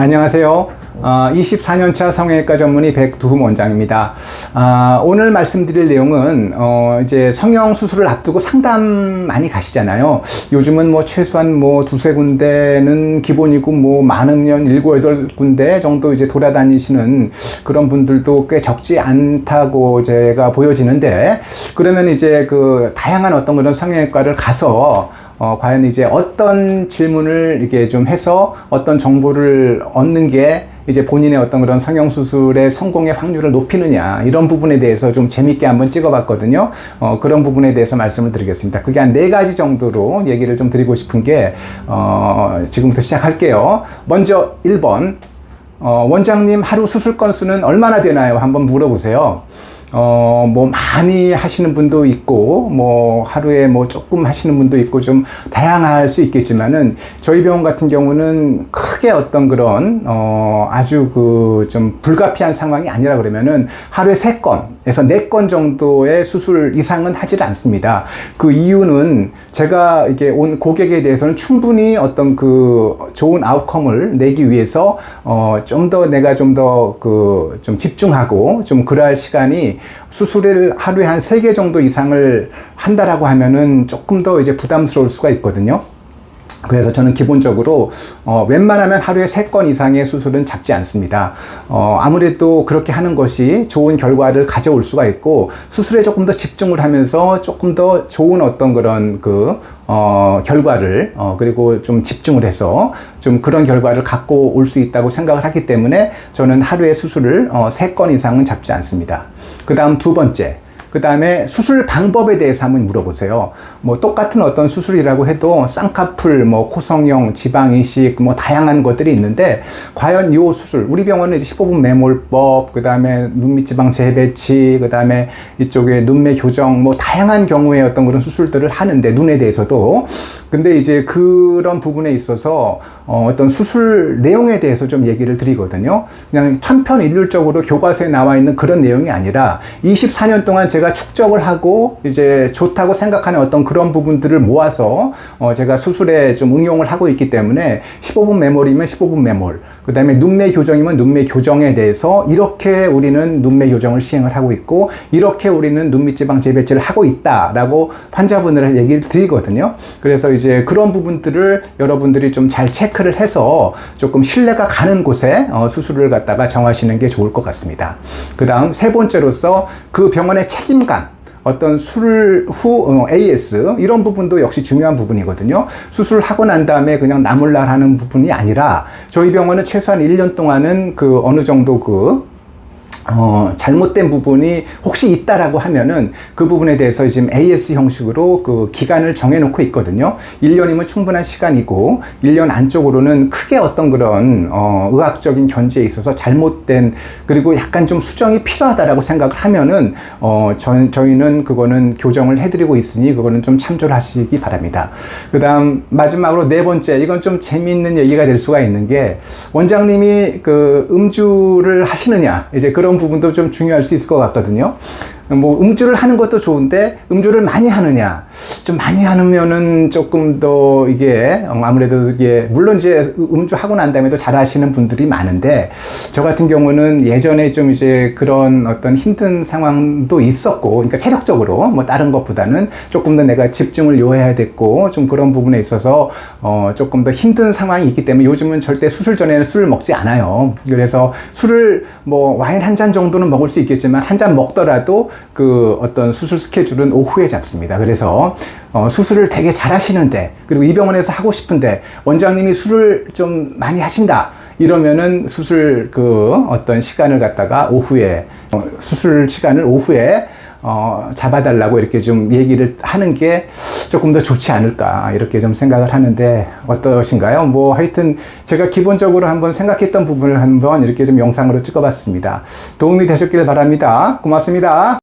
안녕하세요. 어, 24년차 성형외과 전문의 백두흠 원장입니다. 아, 오늘 말씀드릴 내용은 어, 이제 성형 수술을 앞두고 상담 많이 가시잖아요. 요즘은 뭐 최소한 뭐 두세 군데는 기본이고 뭐 많으면 일곱 여덟 군데 정도 이제 돌아다니시는 그런 분들도 꽤 적지 않다고 제가 보여지는데 그러면 이제 그 다양한 어떤 그런 성형외과를 가서 어, 과연 이제 어떤 질문을 이렇게 좀 해서 어떤 정보를 얻는 게 이제 본인의 어떤 그런 성형수술의 성공의 확률을 높이느냐, 이런 부분에 대해서 좀 재밌게 한번 찍어봤거든요. 어, 그런 부분에 대해서 말씀을 드리겠습니다. 그게 한 네 가지 정도로 얘기를 좀 드리고 싶은 게, 어, 지금부터 시작할게요. 먼저 1번. 어, 원장님 하루 수술 건수는 얼마나 되나요? 한번 물어보세요. 어, 뭐 많이 하시는 분도 있고, 뭐 하루에 뭐 조금 하시는 분도 있고 좀 다양할 수 있겠지만은 저희 병원 같은 경우는 크게 어떤 그런, 어, 아주 그 좀 불가피한 상황이 아니라 그러면은 하루에 세 건에서 네 건 정도의 수술 이상은 하질 않습니다. 그 이유는 제가 이게 온 고객에 대해서는 충분히 어떤 그 좋은 아웃컴을 내기 위해서 어, 좀 더 내가 좀 더 그 좀 집중하고 좀 그러할 시간이 수술을 하루에 한 세 개 정도 이상을 한다라고 하면은 조금 더 이제 부담스러울 수가 있거든요. 그래서 저는 기본적으로 어, 웬만하면 하루에 세 건 이상의 수술은 잡지 않습니다. 어, 아무래도 그렇게 하는 것이 좋은 결과를 가져올 수가 있고 수술에 조금 더 집중을 하면서 조금 더 좋은 어떤 그런 그 어, 결과를 어, 그리고 좀 집중을 해서 좀 그런 결과를 갖고 올 수 있다고 생각을 하기 때문에 저는 하루에 수술을 어, 세 건 이상은 잡지 않습니다. 그 다음 두 번째. 그 다음에 수술 방법에 대해서 한번 물어보세요. 뭐 똑같은 어떤 수술이라고 해도 쌍꺼풀, 뭐 코성형, 지방 이식, 뭐 다양한 것들이 있는데 과연 요 수술, 우리 병원은 이제 15분 매몰법, 그 다음에 눈밑 지방 재배치, 그 다음에 이쪽에 눈매 교정, 뭐 다양한 경우에 어떤 그런 수술들을 하는데 눈에 대해서도 근데 이제 그런 부분에 있어서 어, 어떤 수술 내용에 대해서 좀 얘기를 드리거든요. 그냥 천편일률적으로 교과서에 나와 있는 그런 내용이 아니라 24년 동안 제가 축적을 하고 이제 좋다고 생각하는 어떤 그런 부분들을 모아서 어, 제가 수술에 좀 응용을 하고 있기 때문에 15분 메모리면 15분 메몰, 그 다음에 눈매 교정이면 눈매 교정에 대해서 이렇게 우리는 눈매 교정을 시행을 하고 있고 이렇게 우리는 눈밑 지방 재배치를 하고 있다라고 환자분들한테 얘기를 드리거든요. 그래서 이제 그런 부분들을 여러분들이 좀 잘 체크를 해서 조금 신뢰가 가는 곳에 어, 수술을 갖다가 정하시는 게 좋을 것 같습니다. 그 다음 세 번째로서 그 병원의 책임감. 어떤 수술 후 어, AS 이런 부분도 역시 중요한 부분이거든요. 수술을 하고 난 다음에 그냥 나물날 하는 부분이 아니라 저희 병원은 최소한 1년 동안은 그 어느 정도 그 어, 잘못된 부분이 혹시 있다라고 하면은 그 부분에 대해서 지금 AS 형식으로 그 기간을 정해놓고 있거든요. 1년이면 충분한 시간이고, 1년 안쪽으로는 크게 어떤 그런, 어, 의학적인 견지에 있어서 잘못된, 그리고 약간 좀 수정이 필요하다라고 생각을 하면은, 어, 저, 저희는 그거는 교정을 해드리고 있으니 그거는 좀 참조를 하시기 바랍니다. 그 다음, 마지막으로 네 번째, 이건 좀 재미있는 얘기가 될 수가 있는 게, 원장님이 그 음주를 하시느냐, 이제 그런 부분도 좀 중요할 수 있을 것 같거든요. 뭐 음주를 하는 것도 좋은데 음주를 많이 하느냐? 좀 많이 하면은 조금 더 이게 아무래도 이게 물론 이제 음주 하고 난 다음에도 잘하시는 분들이 많은데 저 같은 경우는 예전에 좀 이제 그런 어떤 힘든 상황도 있었고 그러니까 체력적으로 뭐 다른 것보다는 조금 더 내가 집중을 요해야 됐고 좀 그런 부분에 있어서 어 조금 더 힘든 상황이 있기 때문에 요즘은 절대 수술 전에는 술을 먹지 않아요. 그래서 술을 뭐 와인 한 잔 정도는 먹을 수 있겠지만 한 잔 먹더라도 그 어떤 수술 스케줄은 오후에 잡습니다. 그래서 어, 수술을 되게 잘 하시는데 그리고 이 병원에서 하고 싶은데 원장님이 술을 좀 많이 하신다. 이러면은 수술 그 어떤 시간을 갖다가 오후에 어, 수술 시간을 오후에 어, 잡아달라고 이렇게 좀 얘기를 하는 게 조금 더 좋지 않을까 이렇게 좀 생각을 하는데 어떠신가요? 뭐 하여튼 제가 기본적으로 한번 생각했던 부분을 한번 이렇게 좀 영상으로 찍어봤습니다. 도움이 되셨길 바랍니다. 고맙습니다.